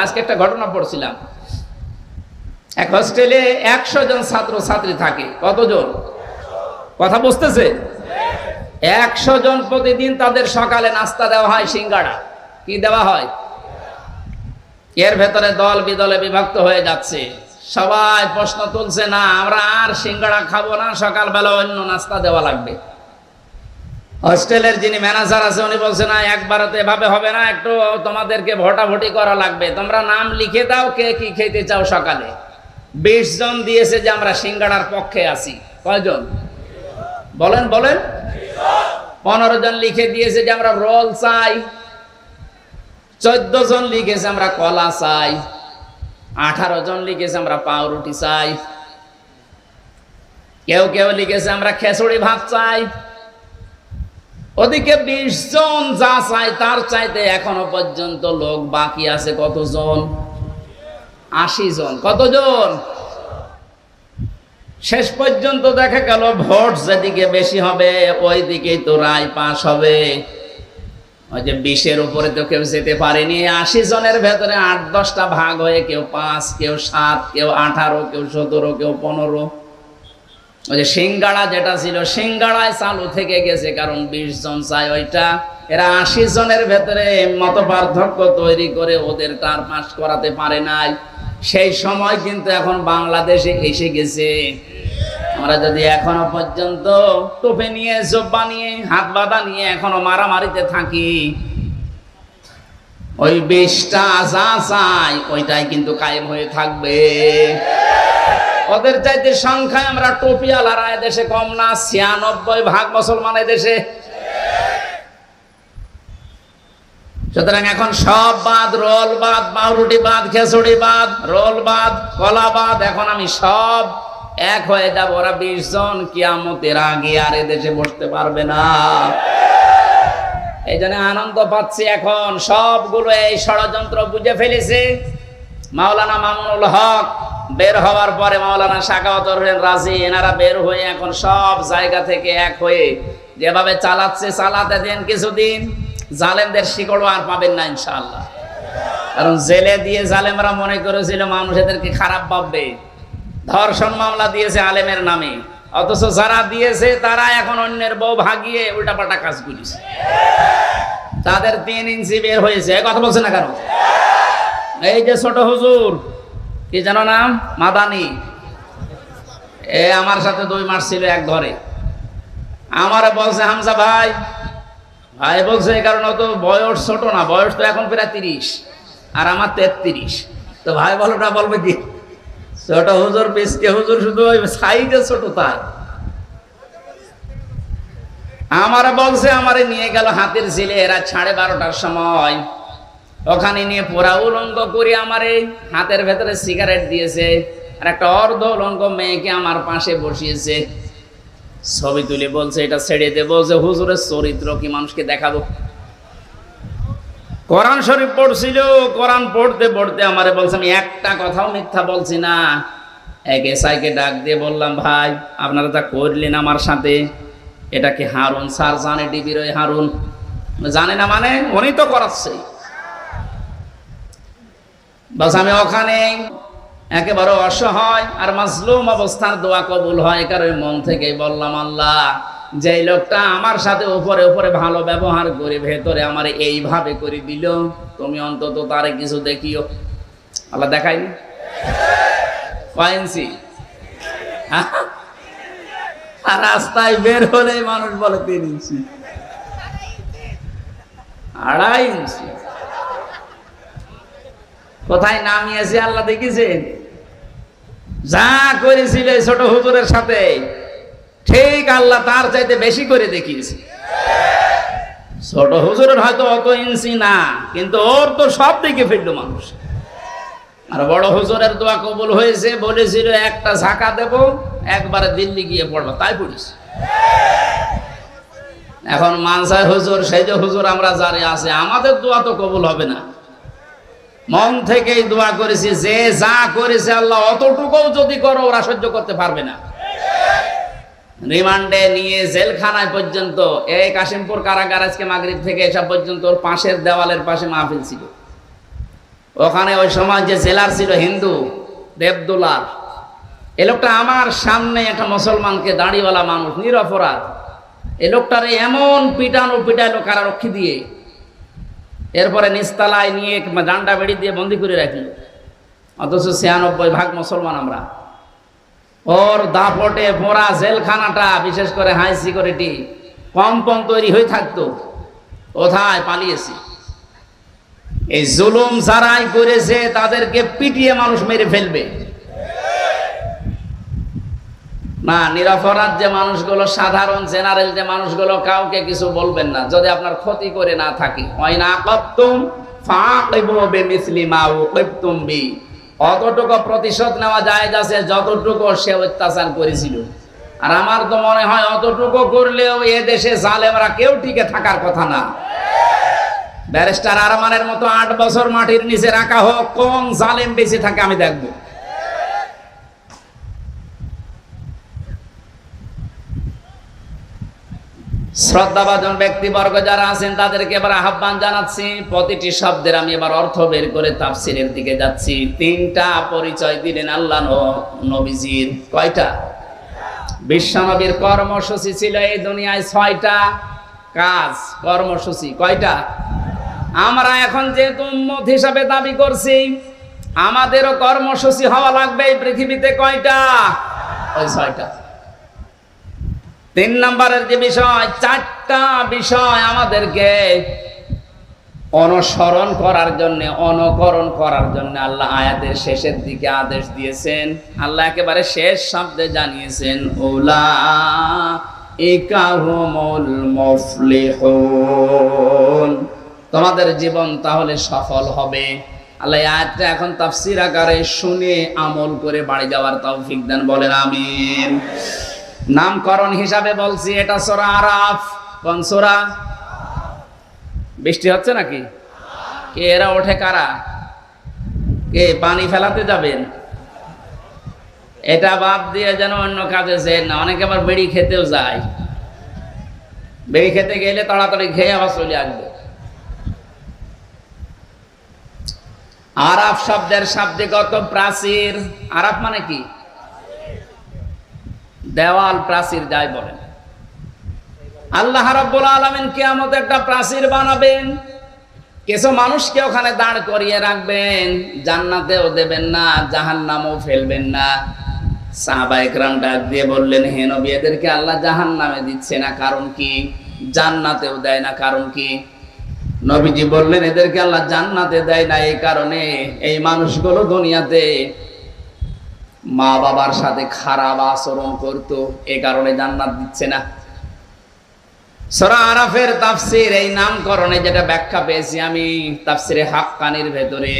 আজকে একটা ঘটনা পড়ছিলাম। এক হোস্টেলে একশো জন ছাত্র ছাত্রী থাকে। কতজন? কথা বুঝতেছে? একশো জন প্রতিদিন তাদের সকালে নাস্তা দেওয়া হয় সিঙ্গাড়া কি দেওয়া হয়? এর ভেতরে দল বিদলে বিভক্ত হয়ে যাচ্ছে। সবাই প্রশ্ন তুলছে, না, আমরা আর সিঙ্গাড়া খাব না, সকালবেলা অন্য নাস্তা দেওয়া লাগবে। হোস্টেলের যিনি ম্যানেজার আছে, উনি বলছে, না একবারে তো এভাবে হবে না, একটু তোমাদেরকে ভোটাভুটি করা লাগবে। তোমরা নাম লিখে দাও, কে কি খেতে চাও সকালে। বিশ জন দিয়েছে যে, আমরা সিঙ্গাড়ার পক্ষে আছি। কয়জন? বলেন বলেন। পনেরো জন লিখে দিয়েছে যে, আমরা রোল চাই। চোদ্দ জন লিখেছে, আমরা কলা চাই। আঠারো জন লিখেছে, আমরা পাউরুটি চাই। কেউ কেউ লিখেছে, আমরা খেসুড়ি ভাত চাই। ওদিকে বিশ জন যা চাই তার চাইতে এখনও পর্যন্ত লোক বাকি আছে কতজন? আশি জন। কতজন? শেষ পর্যন্ত দেখা গেল ভোট যেদিকে বেশি হবে ওই দিকেই তো রায় পাস হবে। ওই যে বিশের উপরে তো কেউ যেতে পারেনি। আশি জনের ভেতরে আট দশটা ভাগ হয়ে কেউ পাঁচ, কেউ সাত, কেউ আঠারো, কেউ সতেরো, কেউ পনেরো। ওই যে সিঙ্গাড়া যেটা ছিল, সিঙ্গাড়ায় চালু থেকে গেছে, কারণ বিশ জন চায় ওইটা। এরা আশি জনের ভেতরে মত পার্থক্য তৈরি করে ওদের তার পাস করাতে পারে নাই। সেই সময় কিন্তু এখন বাংলাদেশে এসে গেছে। আমরা যদি এখনও পর্যন্ত টোপে নিয়ে, জব্বা নিয়ে, হাত বাঁধা নিয়ে এখনও মারামারিতে থাকি, ওই বিষটা যা চাই ওইটাই কিন্তু কায়েম হয়ে থাকবে। ওদের চাইতে সংখ্যায় আমরা টোপিয়ালারা দেশে কম না, ছিয়ানব্বই ভাগ মুসলমান দেশে। সুতরাং এখন সব বাদ, রোল বাদ, পাউরুটি বাদ খেসুড়ি বাদ, রোল বাদ, কলা বাদ, এখন আমি সব এক হয়ে যাব। ওরা বিশ জন কিয়ামতের আগে আর দেশে বসতে পারবে না। এই জন্য আনন্দ পাচ্ছি এখন। সবগুলো এই ষড়যন্ত্র বুঝে ফেলেছে মাওলানা মামুনুল হক। বের হওয়ার পরে মাওলানা শাকাওয়াত হলেন রাজি। এনারা বের হয়ে এখন সব জায়গা থেকে এক হয়ে যেভাবে চালাচ্ছে, চালাতে দেন কিছুদিন। জালেমদের শিকড়ও আর পাবেন না ইনশাআল্লাহ। কারণ জেলে দিয়ে জালেমরা মনে করেছিল মানুষ এদেরকে খারাপ ভাববে। ধর্ষণ মামলা দিয়েছে আলেমের নামে। অথচ যারা দিয়েছে, তারা এখন অন্যের বউ ভাগিয়ে উল্টাপাল্টা কাজ করেছে। তাদের তিন ইঞ্চি বের হয়েছে। কথা বলছে না কারণ এই যে ছোট হুজুর কি জানো নাম? মাদানি। এ আমার সাথে দুই মাস ছিল এক ঘরে। আমার বলছে, হামজা ভাই ভাই বলছে কারণ অত বয়স ছোট না, বয়স তো এখন প্রায় তিরিশ, আর আমার তেত্রিশ। তো ভাই বলোটা বলবে কি? ছোট হুজুর পিসকে হুজুর শুধু ওই সাইডে ছোট তাই। আমার বলছে, আমারে নিয়ে গেল হাতের ছিলে এরা সাড়ে বারোটার সময়। ওখানে নিয়ে পোড়া উলঙ্গ করে আমার এই হাতের ভেতরে সিগারেট দিয়েছে, আর একটা অর্ধ উলঙ্গ মেয়েকে আমার পাশে বসিয়েছে। ছবি তুলে বলছে, এটা ছেড়ে দেবো যে হুজুরের চরিত্র কি মানুষকে দেখাবো? কোরআন শরীফ পড়ছিল, কোরআন পড়তে পড়তে আমারে বলছে, আমি একটা কথাও মিথ্যা বলছি না। এক এসআইকে ডাক দিয়ে বললাম, ভাই, আপনারা তা করলেন আমার সাথে, এটা কি হারুন? স্যার জানে ডিবির ওই হারুন? জানে না মানে উনি তো করাচ্ছে। বাস আমি ওখানে একেবারে অসহায় আর মাজলুম অবস্থার দোয়া কবুল হয় কারণ মন থেকে। বললাম, আল্লাহ যে লোকটা আমার সাথে উপরে উপরে ভালো ব্যবহার করে ভেতরে আমার এইভাবে করে দিল, তুমি অন্তত তারে কিছু দেখিও। আল্লাহ দেখাইনি কয়েন্সি। আর রাস্তায় বের হলে মানুষ বলে তিন ইঞ্চি। আড়াই ইঞ্চি। কোথায় নামিয়েছে আল্লাহ দেখেছেন যা করেছিল ছোট হুজুরের সাথে, ঠিক আল্লাহ তার চাইতে বেশি করে দেখিয়েছে। ছোট হুজুরের হয়তো অত ইঞ্চি না, কিন্তু ওর তো সব দিকে ফেলল মানুষ। আর বড় হুজুরের দোয়া কবুল হয়েছে, বলেছিল, একটা ঝাঁকা দেব, একবারে দিল্লি গিয়ে পড়ব। তাই পড়িস এখন মানসায় হুজুর, সেই যে হুজুর আমরা যারে আছে, আমাদের দোয়া তো কবুল হবে না। মন থেকেই দোয়া করেছি, যে যা করেছে আল্লাহ অতটুকুও যদি করো, ওরা সহ্য করতে পারবে না। রিমান্ডে নিয়ে জেলখানায় পর্যন্ত, এই কাশিমপুর কারাগার আজকে মাগরিব থেকে এসব পর্যন্ত ওর পাশের দেওয়ালের পাশে মাহফিল ছিল। ওখানে ওই সময় যে জেলার ছিল হিন্দু দেবদুলার এ লোকটা আমার সামনে একটা মুসলমানকে দাড়িওয়ালা মানুষ, নিরপরাধ। এ লোকটারে এমন পিটানো পিটাইলো কারারক্ষী দিয়ে এরপরে নিস্তালায় নিয়ে ডান্ডা বেড়ি দিয়ে বন্দি করে রাখি অথচ ছিয়ানব্বই ভাগ মুসলমান আমরা। ওর দাপটে পোড়া জেলখানাটা, বিশেষ করে হাই সিকিউরিটি কম্পন তৈরি হয়ে থাকতো, কোথায় পালিয়েছি? এই জুলুম সারাই করেছে, তাদেরকে পিটিয়ে মানুষ মেরে ফেলবে। না, নিরপরাধ যে মানুষগুলো, সাধারণ জেনারেল যে মানুষগুলো, কাউকে কিছু বলবেন না। যদি আপনার ক্ষতি করে না থাকি। অতটুকু প্রতিশোধ নেওয়া যায় যাচ্ছে যতটুকু সে অত্যাচার করেছিল। আর আমার তো মনে হয় অতটুকু করলেও এ দেশে জালেমরা কেউ টিকে থাকার কথা না। ব্যারিস্টার আরমানের মতো আট বছর মাটির নিচে রাখা হোক, কোন জালেম বেঁচে থাকে আমি দেখব। শ্রদ্ধাভাজন ব্যক্তিবর্গ যারা আছেন, তাদেরকে এবার আহ্বান জানাচ্ছি। প্রতিটি শব্দের আমি এবার অর্থ বের করে তাফসিরের দিকে যাচ্ছি। তিনটা পরিচয় দিলেন আল্লাহ নবীজির। কয়টা? বিশ্বনবীর কর্মসূচি ছিল এই দুনিয়ায় ছয়টা কাজ, কর্মসূচি। কয়টা? আমরা এখন যেহেতু উম্মত হিসাবে দাবি করছি, আমাদেরও কর্মসূচি হওয়া লাগবে এই পৃথিবীতে কয়টা? ওই ছয়টা। তিন নম্বরের যে বিষয়, চারটা বিষয় আমাদেরকে অনুসরণ করার জন্য, অনুকরণ করার জন্য আল্লাহ আয়াতের শেষের দিকে আদেশ দিয়েছেন। আল্লাহ একেবারে শেষ শব্দে জানিয়েছেন ওলা তোমাদের জীবন তাহলে সফল হবে। আল্লাহ আয়াতটা এখন তাফসির আকারে শুনে আমল করে বাড়ি যাওয়ার তৌফিক দেন, বলেন আমিন। নামকরণ হিসাবে বলছি, এটা সোরা আরাফ। কোন সোরা? বৃষ্টি হচ্ছে নাকি? কে, এরা ওঠে কারা? কে, পানি ফেলাতে যাবেন? এটা বাদ দিয়ে যেন অন্য কাজে যে না, অনেকে আবার বেড়ি খেতেও যায়। বেড়ি খেতে গেলে তাড়াতাড়ি খেয়ে আবার চলে আসবে। আরাফ শব্দের শাব্দিগত প্রাচীর। আরাফ মানে কি? দেওয়াল প্রাচীর যাই বলেন। আল্লাহ রাব্বুল আলামিন কিয়ামতে একটা প্রাচীর বানাবেন। কিছু মানুষকে ওখানে দাঁড় করিয়ে রাখবেন, জান্নাতেও দেবেন না, জাহান্নামও ফেলবেন না। ডাক দিয়ে বললেন এদেরকে আল্লাহ জাহান্নামে দিচ্ছে না, কারণ কি? জান্নাতেও দেয় না, কারণ কি? নবীজি বললেন, এদেরকে আল্লাহ জান্নাতে দেয় না, এই কারণে এই মানুষগুলো দুনিয়াতে মা বাবার সাথে খারাপ আচরণ করতো, এ কারণে জান্নাত দিচ্ছে না। সরা আরাফের তাফসির এই নামকরণে যেটা ব্যাখ্যা পেয়েছি আমি, তাফসিরে হাক্কানির ভেতরে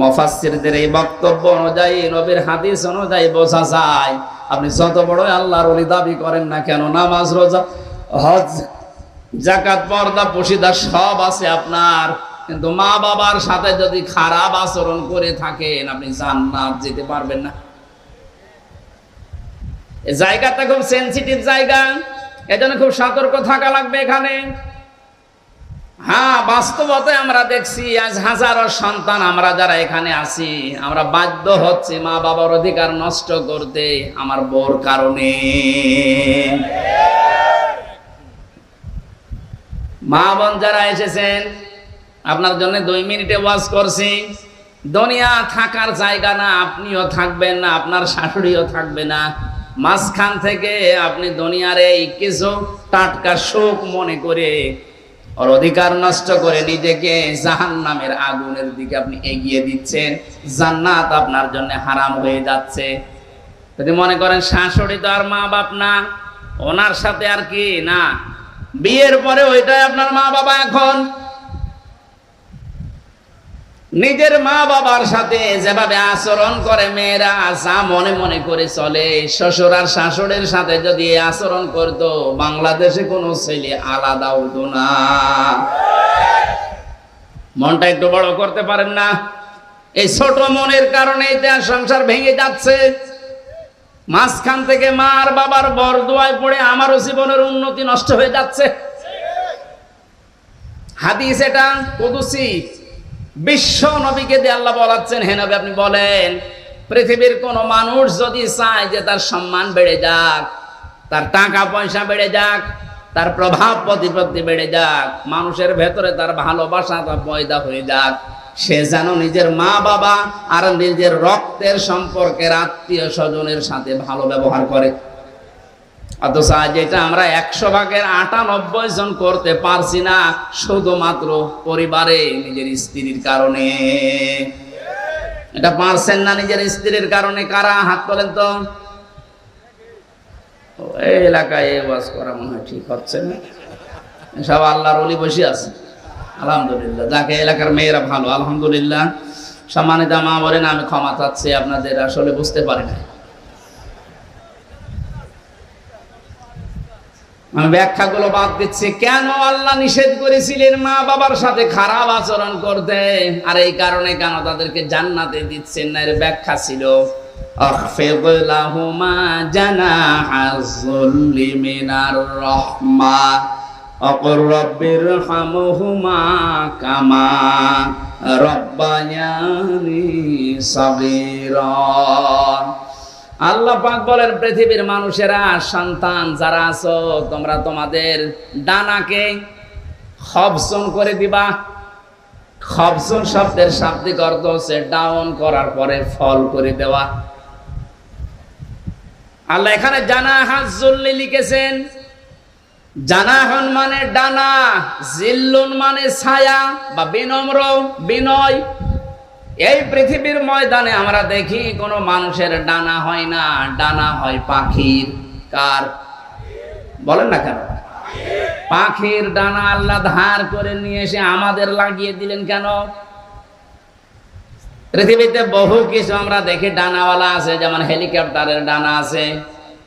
মফাসসিরদের এই বক্তব্য অনুযায়ী, নবীর হাদিস অনুযায়ী বোঝা যায়, আপনি যত বড় আল্লাহর ওলি দাবি করেন না কেন, নামাজ, রোজা, হজ জাকাত পর্দা, পশিদা সব আছে আপনার। কিন্তু মা বাবার সাথে যদি খারাপ আচরণ করে থাকেন, আপনি জান্নাত যেতে পারবেন না। জায়গাটা খুব সেন্সিটিভ জায়গা, এজন্য খুব সতর্ক থাকা লাগবে এখানে। হ্যাঁ বাস্তবতায় আমরা দেখছি আজ হাজারো সন্তান আমরা যারা এখানে আছি, আমরা বাধ্য হচ্ছি মা বাবার অধিকার নষ্ট করতে আমার বোর কারণে। মা বোন যারা এসেছেন, আপনার জন্য দুই মিনিটে ওয়াজ করছি। দুনিয়া থাকার জায়গা না, আপনিও থাকবেন না, আপনার শাশুড়িও থাকবে না। মাঝখান থেকে আপনি দুনিয়ার এই কিছু টাটকা সুখ মনে করে ওর অধিকার নষ্ট করে নিজেকে জাহান নামের আগুনের দিকে আপনি এগিয়ে দিচ্ছেন। জান্নাত আপনার জন্য হারাম হয়ে যাচ্ছে। যদি মনে করেন শাশুড়ি তো আর মা বাপ না, ওনার সাথে আর কি না? বিয়ের পরে ওইটাই আপনার মা বাবা এখন। নিজের মা বাবার সাথে যেভাবে আচরণ করে মেয়েরা, যা মনে মনে করে চলে। শ্বশুর আর শাশুড়ির সাথে যদি আচরণ করতো, বাংলাদেশে কোনো ছেলে আলাদা হতো না। মনটা একটু বড় করতে পারেন না? এই ছোট মনের কারণে সংসার ভেঙে যাচ্ছে। মাঝখান থেকে মা আর বাবার বরদোয়ায় পড়ে আমারও জীবনের উন্নতি নষ্ট হয়ে যাচ্ছে। হাদিস এটা, কুদুসি। বিশ্ব নবীকে দিয়ে আল্লাহ বলাচ্ছেন, হে নবী, আপনি বলেন, পৃথিবীর কোন মানুষ যদি চায় যে তার সম্মান বেড়ে যাক, তার টাকা পয়সা বেড়ে যাক, তার প্রভাব প্রতিপত্তি বেড়ে যাক, মানুষের ভেতরে তার ভালোবাসা তা পয়দা হয়ে যাক, সে যেন নিজের মা বাবা আর নিজের রক্তের সম্পর্কের আত্মীয় স্বজনের সাথে ভালো ব্যবহার করে। অথচ এটা আমরা একশো ভাগের আটানব্বই জন করতে পারছি না, শুধুমাত্র পরিবারে নিজের স্ত্রীর কারণে। এটা পারছেন না নিজের স্ত্রীর কারণে, কারা? হাত তোলেন তো। এই এলাকায় এ বাস করা মনে হয় ঠিক হচ্ছে না। সব আল্লাহর অলি বসে আছে। আলহামদুলিল্লাহ। যাকে এলাকার মেয়েরা ভালো, আলহামদুলিল্লাহ। সম্মানিত মা বলেন আমি ক্ষমা চাচ্ছি, আপনাদের আসলে বুঝতে পারি না মানে ব্যাখ্যাগুলো বাদ দিচ্ছে। কেন আল্লাহ নিষেধ করেছিলেন মা বাবার সাথে খারাপ আচরণ করতে? আর এই কারণে কেন তাদেরকে জান্নাতে দিচ্ছেন না? এর ব্যাখ্যা ছিল কামা আল্লাহ পাক বলেন, পৃথিবীর মানুষেরা সন্তান যারা আছো, তোমরা তোমাদের ডানাকে খবসন করে দিবা। খবসন শব্দের শাব্দিক অর্থ হচ্ছে ডাউন করার পরে ফল করে দেওয়া। আল্লাহ এখানে জানা হাজুল্লি লিখেছেন, জানাহন মানে ডানা, জিল্লুন মানে ছায়া বা বিনম্র, বিনয় এই পৃথিবীর ময়দানে আমরা দেখি কোনো মানুষের ডানা হয় না, ডানা হয় পাখির। কার? বলেন না কেন? পাখির ডানা আল্লাহ ধার করে নিয়ে এসে আমাদের লাগিয়ে দিলেন কেন? পৃথিবীতে বহু কিছু আমরা দেখি, ডানাওয়ালা আছে, যেমন হেলিকপ্টারের ডানা আছে।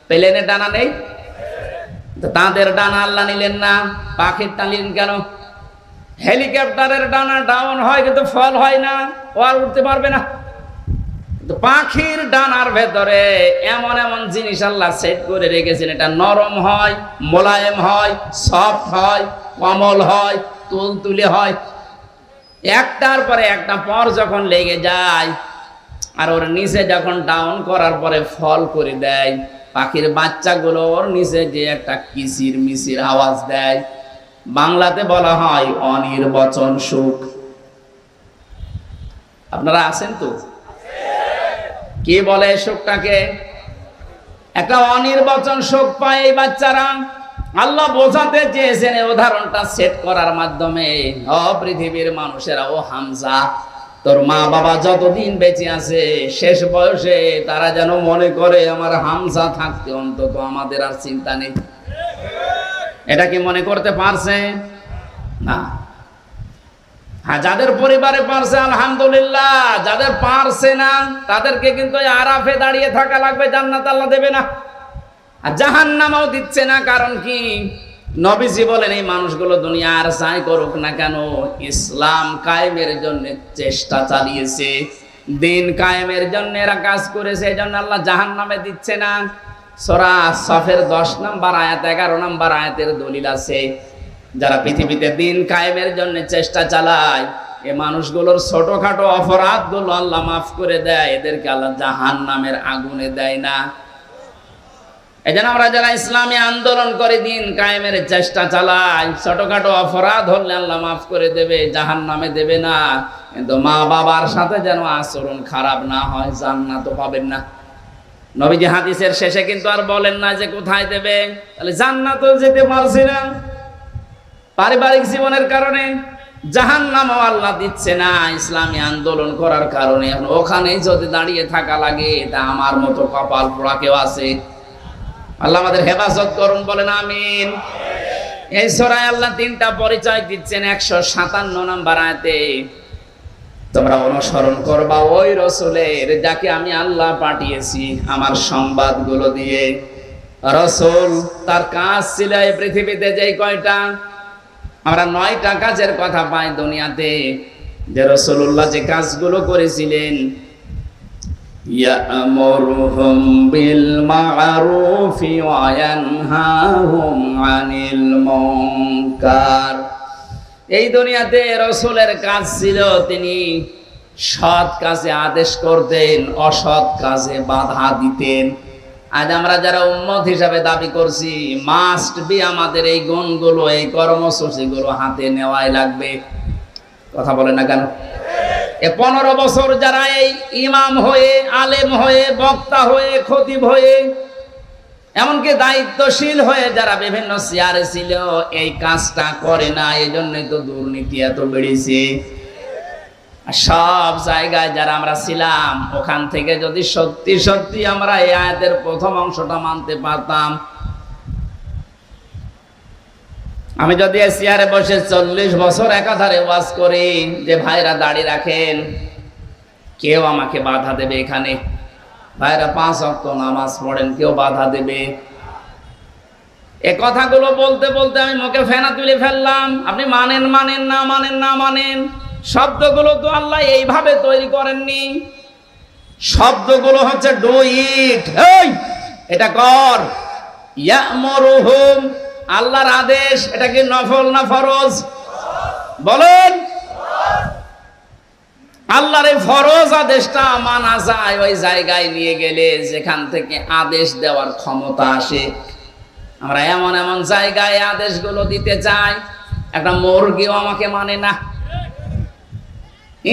প্লেনের ডানা নেই? তাদের ডানা আল্লাহ নিলেন না পাখির টানলেন কেন? হেলিকপ্টারের ডানা ডাউন হয়, কিন্তু ফল হয় না ও আর উঠতে পারবে না। পাখির ডানার ভেতরে এমন এমন জিনিস আল্লাহ সেট করে রেখেছেন, এটা নরম হয়, মোলায়েম হয় সফট হয়, কমল হয়, তুলতুলে হয়। একটার পরে একটা পর যখন লেগে যায়, আর ওর নিচে যখন ডাউন করার পরে ফল করে দেয়, পাখির বাচ্চাগুলো ওর নিচে যে একটা কিসির মিসির আওয়াজ দেয় বাংলাতে বলা হয় অনির্বচন সুখ। আপনারা আছেন তো? কি বলে সুখটাকে? একটা অনির্বচন সুখ পায় এই বাচ্চারা। আল্লাহ বোঝাতে চেয়েছেন এই উদাহরণটা সেট করার মাধ্যমে। ও পৃথিবীর মানুষেরা, ও হামজা, তোর মা বাবা যতদিন বেঁচে আছে, শেষ বয়সে তারা যেন মনে করে, আমার হামজা থাকতে অন্তত আমাদের আর চিন্তা নেই। এটা কি মনে করতে পারছে? না। হ্যাঁ যাদের পরিবারে পারছে, আলহামদুলিল্লাহ। যাদের পারছে না, তাদেরকে কিন্তু আরাফে দাঁড়িয়ে থাকা লাগবে, জান্নাত আল্লাহ দেবে না। আর জাহান নামাও দিচ্ছে না, কারণ কি? নবীজি বলেন, এই মানুষগুলো দুনিয়া আর যাই করুক না কেন, ইসলাম কায়েমের জন্য চেষ্টা চালিয়েছে। দিন কায়েমের জন্য এরা কাজ করেছে এই জন্য আল্লাহ জাহান নামে দিচ্ছে না। সোরা সফের দশ নম্বর আয়াত, এগারো নম্বর আয়াতের দলিল আছে। যারা পৃথিবীতে দিন কায়েমের জন্য চেষ্টা চালায়, এ মানুষগুলোর ছোটখাটো অপরাধগুলো আল্লাহ মাফ করে দেয়, এদেরকে আল্লাহ জাহান নামের আগুনে দেয় না। এই জন্য আমরা যারা ইসলামী আন্দোলন করে দিন কায়েমের চেষ্টা চালাই ছোটখাটো অপরাধ হলে আল্লাহ মাফ করে দেবে জাহান নামে দেবে না। কিন্তু মা বাবার সাথে যেন আচরণ খারাপ না হয় জান্নাত পাবেন না। নবীজি হাদিসের শেষে কিন্তু আর বলেন না যে কোথায় দেবে। তাহলে জান্নাতও যেতে পারছি না। পারিবারিক জীবনের কারণে জাহান নামও আল্লাহ দিচ্ছে না ইসলামী আন্দোলন করার কারণে। এখন ওখানেই যদি দাঁড়িয়ে থাকা লাগে তা আমার মতো কপাল পোড়া কেউ আছে? আল্লাহ আমাদের হেফাজত করুন, বলেন আমিন। এই সরাই আল্লাহ তিনটা পরিচয় দিচ্ছেন, একশো সাতান্ন নাম্বার আয়তে। তোমরা অনুসরণ করবা ওই রসুলের যাকে আমি আল্লাহ পাঠিয়েছি আমার সংবাদগুলো দিয়ে রসুল তার কাজ ছিল এই পৃথিবীতে যেই কয়টা আমরা নয়টা কাজের কথা পাই দুনিয়াতে যে রসুল্লাহ যে কাজগুলো করেছিলেন يأمرهم بالمعروف وينهاهم عن المنكر এই দুনিয়াতে রসুলের কাজ ছিল তিনি সৎ কাজে আদেশ করতেন, অসৎ কাজে বাধা দিতেন। আজ আমরা যারা উম্মত হিসাবে দাবি করছি মাস্ট বি আমাদের এই গুণগুলো, এই কর্মসূচিগুলো হাতে নেওয়াই লাগবে। কথা বলে না কেন? এ পনেরো বছর যারা এই ইমাম হয়ে, আলেম হয়ে, বক্তা হয়ে, খতিব হয়ে এমনকি দায়িত্বশীল হয়ে যারা বিভিন্ন চেয়ারে ছিল, এই কাজটা করে না এই জন্যই তো দুর্নীতি এত বেড়েছে। সব জায়গায় যারা আমরা ছিলাম, ওখান থেকে যদি সত্যি সত্যি আমরা এই আয়াতের প্রথম অংশটা মানতে পারতাম। আমি যদি চেয়ারে বসে চল্লিশ বছর একাধারে ওয়াজ করি, যে ভাইরা দাড়ি রাখেন, কেউ আমাকে বাধা দেবে এখানে। ভাইরা, পাঁচ অক্ত নামাজ পড়েন, কেউ বাধা দেবে। এ কথাগুলো বলতে বলতে আমি মুখে ফেনা তুলে ফেললাম। আপনি মানেন মানেন না মানেন না, মানেন। শব্দগুলো তো আল্লাহ এইভাবে তৈরি করেননি। শব্দগুলো হচ্ছে ডু ইট। এই এটা কর। ইয়ামরুহুম, আল্লাহর আদেশ, এটা কি নফল না ফরজ? বলেন। আল্লাহর এই ফরজ আদেশটা মানা যায় ওই জায়গায় নিয়ে গেলে যেখান থেকে আদেশ দেওয়ার ক্ষমতা আসে। আমরা এমন এমন জায়গায় আদেশগুলো দিতে চাই, একটা মুরগিও আমাকে মানে না।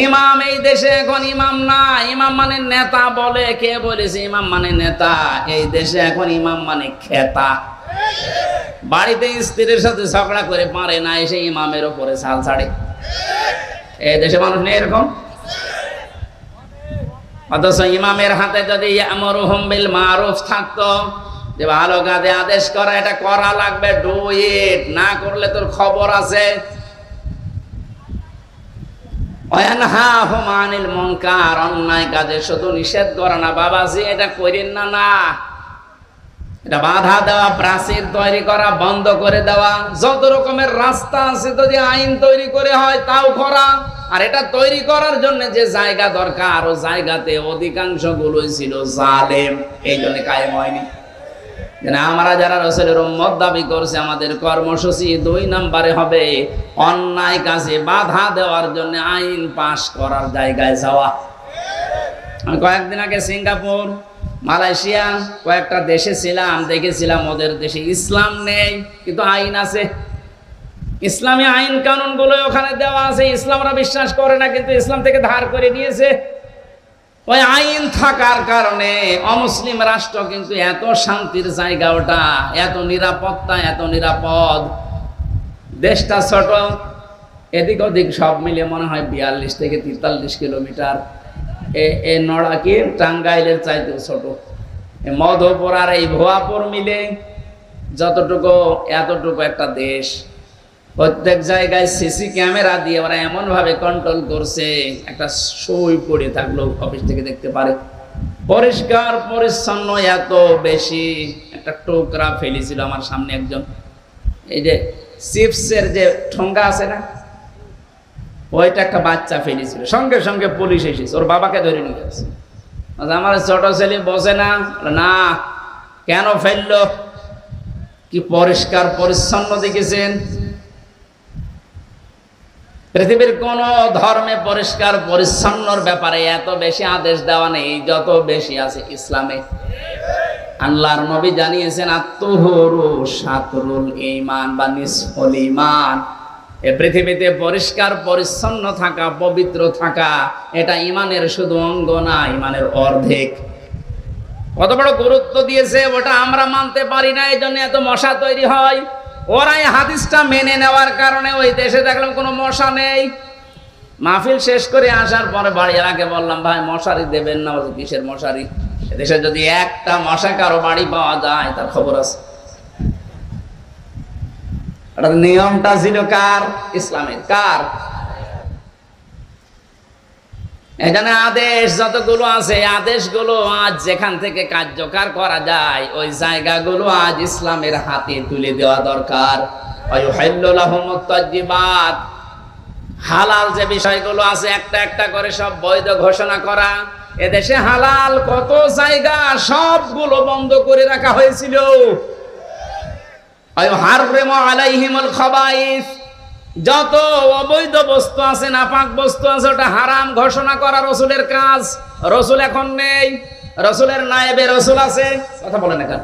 ইমাম এই দেশে এখন ইমাম না, ইমাম মানে নেতা বলে, কে বলেছে ইমাম মানে নেতা? এই দেশে এখন ইমাম মানে খেতা। বাড়িতে স্ত্রীর সাথে ঝগড়া করে পারে না, এসে ইমামের ওপরে ছাল ছাড়ে। এই দেশে মানুষ নেই এরকম? অথচ ইমামের হাতে যদি বিল মারুফ থাকতো, যে ভালো কাজে আদেশ করা, এটা করা লাগবে না করলে তোর খবর আছে। আনিল অন্যায় কাজে শুধু নিষেধ করে না, বাবাজি, এটা করেন না না। এটা বাধা দেওয়া, প্রাচীর তৈরি করা, বন্ধ করে দেওয়া। যত রকমের রাস্তা আছে, যদি আইন তৈরি করে হয়, তাও করা। আর এটা তৈরি করার জন্য যে জায়গা দরকার জায়গাতে অধিকাংশ গুলোই ছিল জালেম। এই জন্য কায়েম হয়নি। আমরা যারা রসুলের উম্মত দাবি করছে, আমাদের কর্মসূচি দুই নম্বরে হবে অন্যায় কাজে বাধা দেওয়ার জন্য আইন পাশ করার জায়গায় যাওয়া। আমি কয়েকদিন আগে সিঙ্গাপুর, মালয়েশিয়া কয়েকটা দেশে ছিলাম, দেখেছিলাম ওদের দেশে ইসলাম নেই, কিন্তু আইন আছে। ইসলামী আইন কানুনগুলো ওখানে দেওয়া আছে, ইসলামরা বিশ্বাস করে না, কিন্তু ইসলাম থেকে ধার করে নিয়েছে ওই আইন থাকার কারণে অমুসলিম রাষ্ট্র কিন্তু এত শান্তির জায়গা ওটা, এত নিরাপত্তা, এত নিরাপদ। দেশটা ছোট, এদিক ওদিক সব মিলে মনে হয় বিয়াল্লিশ থেকে তেতাল্লিশ কিলোমিটার। এ নড়াকি টাঙ্গাইলের চাইতেও ছোট। মধুপুর আর এই ভুয়াপুর মিলে যতটুকু, এতটুকু একটা দেশ। প্রত্যেক জায়গায় সিসি ক্যামেরা দিয়ে ওরা এমন ভাবে কন্ট্রোল করছে। একটা সই পড়ে থাকল অফিস থেকে দেখতে পারে। পরিষ্কার, পরিচ্ছন্ন এত বেশি একটা টোকরা ফেলেছিল আমার সামনে একজন। এই যে চিপসের যে ঠোঙ্গা আছে না, ওইটা একটা বাচ্চা ফেলেছিল। সঙ্গে সঙ্গে পুলিশ এসেছে, ওর বাবাকে ধরে নিয়ে গেছে। আমার ছোট ছেলে বসে না। না, কেন ফেলল? কি পরিষ্কার, পরিচ্ছন্ন দেখেছেন? পৃথিবীর কোন ধর্মে পরিষ্কার, পরিচ্ছন্নর ব্যাপারে এত বেশি আদেশ দেওয়া নেই, যত বেশি আছে ইসলামে। আল্লাহর নবী জানিয়েছেন, আত্মহরু সাতরুল ইমান বা নিসফল ইমান এ পৃথিবীতে পরিষ্কার, পরিচ্ছন্ন থাকা, পবিত্র থাকা, এটা ইমানের শুধু অঙ্গ না ইমানের অর্ধেক। কত বড় গুরুত্ব দিয়েছে, ওটা আমরা মানতে পারি না এই জন্য এত মশা তৈরি হয়। ওরা এই হাদিসটা মেনে নেওয়ার কারণে ওই দেশে দেখলাম কোনো মশা নেই। মাহফিল শেষ করে আসার পরে বাড়ি আগে বললাম, ভাই, মশারি দেবেন না ওই কিসের মশারি? দেশে যদি একটা মশা কারও বাড়ি পাওয়া যায়, তার খবর আছে। নিয়মটা ছিল কার? ইসলামের। কার? এখানে আদেশ যতগুলো আছে আদেশগুলো আজ যেখান থেকে কার্যকর করা যায়, ওই জায়গাগুলো আজ ইসলামের হাতে তুলে দেওয়া দরকার। হালাল যে বিষয়গুলো আছে, একটা একটা করে সব বৈধ ঘোষণা করা। এদেশে হালাল কত জায়গা সবগুলো বন্ধ করে রাখা হয়েছিল। আলাইহিমুল যত অবৈধ বস্তু আছে, নাপাক বস্তু আছে, ওটা হারাম ঘোষণা করা রসুলের কাজ। রসুল এখন নেই। রসুলের নায়েবে রসুল আছে। কথা বলেন এখন।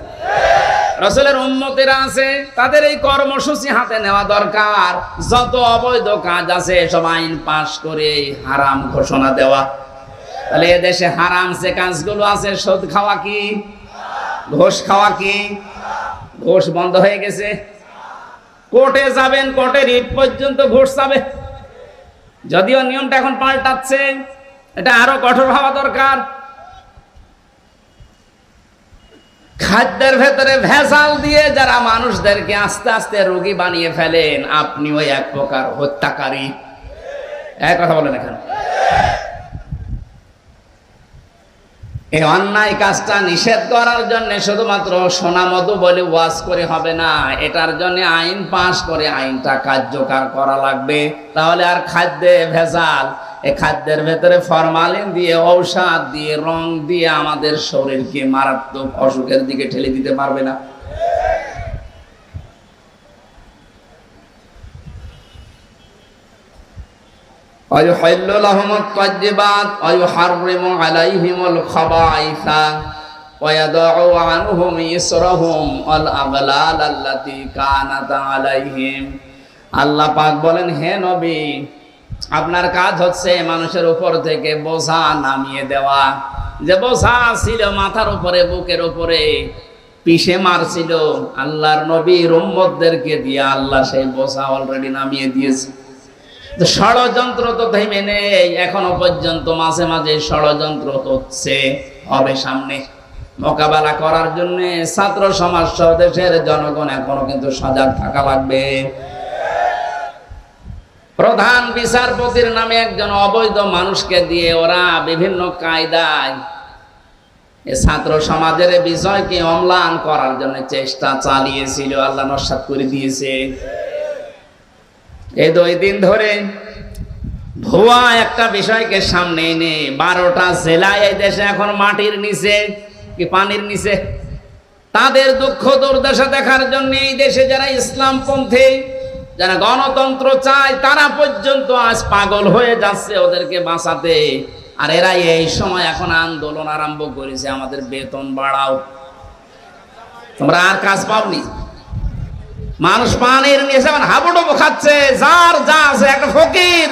রসুলের উন্মতেরা আছে। তাদের এই কর্মসূচি হাতে নেওয়া দরকার। যত অবৈধ কাজ আছে, সব আইন পাশ করে হারাম ঘোষণা দেওয়া। তাহলে এদেশে হারাম যে কাজগুলো আছে, সুদ খাওয়া কি? ঘোষ খাওয়া কি? ঘোষ বন্ধ হয়ে গেছে। কোর্টে যাবেন, কোর্টের ইট পর্যন্ত ঘোষ যাবে যদিও নিয়মটা এখন পাল্টাচ্ছে, এটা আরও কঠোর হওয়া দরকার। খাদ্যের ভেতরে ভেজাল দিয়ে যারা মানুষদেরকে আস্তে আস্তে রোগী বানিয়ে ফেলেন, আপনিও এক প্রকার হত্যাকারী। এক কথা বলেন এখানে। এই অন্যায় কাজটা নিষেধ করার জন্য শুধুমাত্র সোনা মতো বলে ওয়াজ করে হবে না, এটার জন্য আইন পাশ করে আইনটা কার্যকর করা লাগবে। তাহলে আর খাদ্যে ভেজাল, এই খাদ্যের ভেতরে ফরমালিন দিয়ে, ঔষধ দিয়ে, রং দিয়ে আমাদের শরীরকে মারাত্মক অসুখের দিকে ঠেলে দিতে পারবে না। ويحل لهم الطيبات ويحرم عليهم الخبائث ويضع عنهم إسرهم والأغلال التي كانت عليهم আল্লাহ পাক বলেন হে নবী আপনার কাজ হচ্ছে মানুষের উপর থেকে বোঝা নামিয়ে দেওয়া যে বোঝা ছিল মাথার উপরে বুকের উপরে পিষে মারছিল আল্লাহর নবীর উম্মতদেরকে দিয়ে আল্লাহ সেই বোঝা অলরেডি নামিয়ে দিয়েছে তো ষড়যন্ত্র তো থেমে নেই, এখনও পর্যন্ত মাঝে মাঝে ষড়যন্ত্র হচ্ছে, হবে সামনে। মোকাবেলা করার জন্য ছাত্র সমাজ সহ দেশের জনগণ এখনও কিন্তু সজাগ থাকা লাগবে। প্রধান বিচারপতির নামে একজন অবৈধ মানুষকে দিয়ে ওরা বিভিন্ন কায়দায় এ ছাত্র সমাজের বিষয়কে অম্লান করার জন্য চেষ্টা চালিয়েছিল, আল্লাহ নস্বাত করে দিয়েছে। এই দুই দিন ধরে ভুয়া একটা বিষয়কে সামনে এনে বারোটা জেলায় এই দেশে এখন মাটির নিচে কি পানির নিচে। তাদের দুঃখ দুর্দশা দেখার জন্য এই দেশে যারা ইসলাম পন্থী যারা গণতন্ত্র চায়, তারা পর্যন্ত আজ পাগল হয়ে যাচ্ছে ওদেরকে বাঁচাতে। আর এরা এই সময় এখন আন্দোলন আরম্ভ করেছে আমাদের বেতন বাড়াও। তোমরা আর কাজ পাওনি? মানুষ পানির নিয়েছে মানে হাবুডুবু খাচ্ছে, যার যা আছে, একটা ফকির।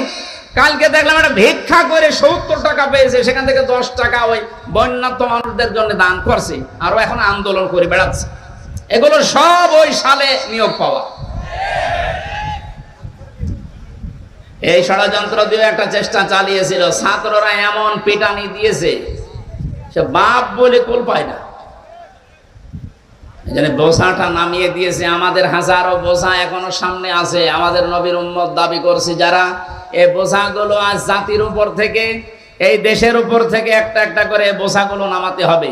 কালকে দেখলাম একটা ভিক্ষা করে সত্তর টাকা পেয়েছে, সেখান থেকে দশ টাকা ওই বন্যাত্ম মানুষদের জন্য দান করছে আরও এখন আন্দোলন করে বেড়াচ্ছে। এগুলো সব ওই সালে নিয়োগ পাওয়া। এই ষড়যন্ত্র দিয়ে একটা চেষ্টা চালিয়েছিল, ছাত্ররা এমন পিটানি দিয়েছে, সে বাপ বলে কুল পায় না। জন্য বোঝাটা নামিয়ে দিয়েছে, আমাদের হাজারো বোঝা এখনও সামনে আছে। আমাদের নবীর উম্মত দাবি করছে, যারা এই বোঝাগুলো আজ জাতির উপর থেকে, এই দেশের উপর থেকে একটা একটা করে বোঝাগুলো নামাতে হবে।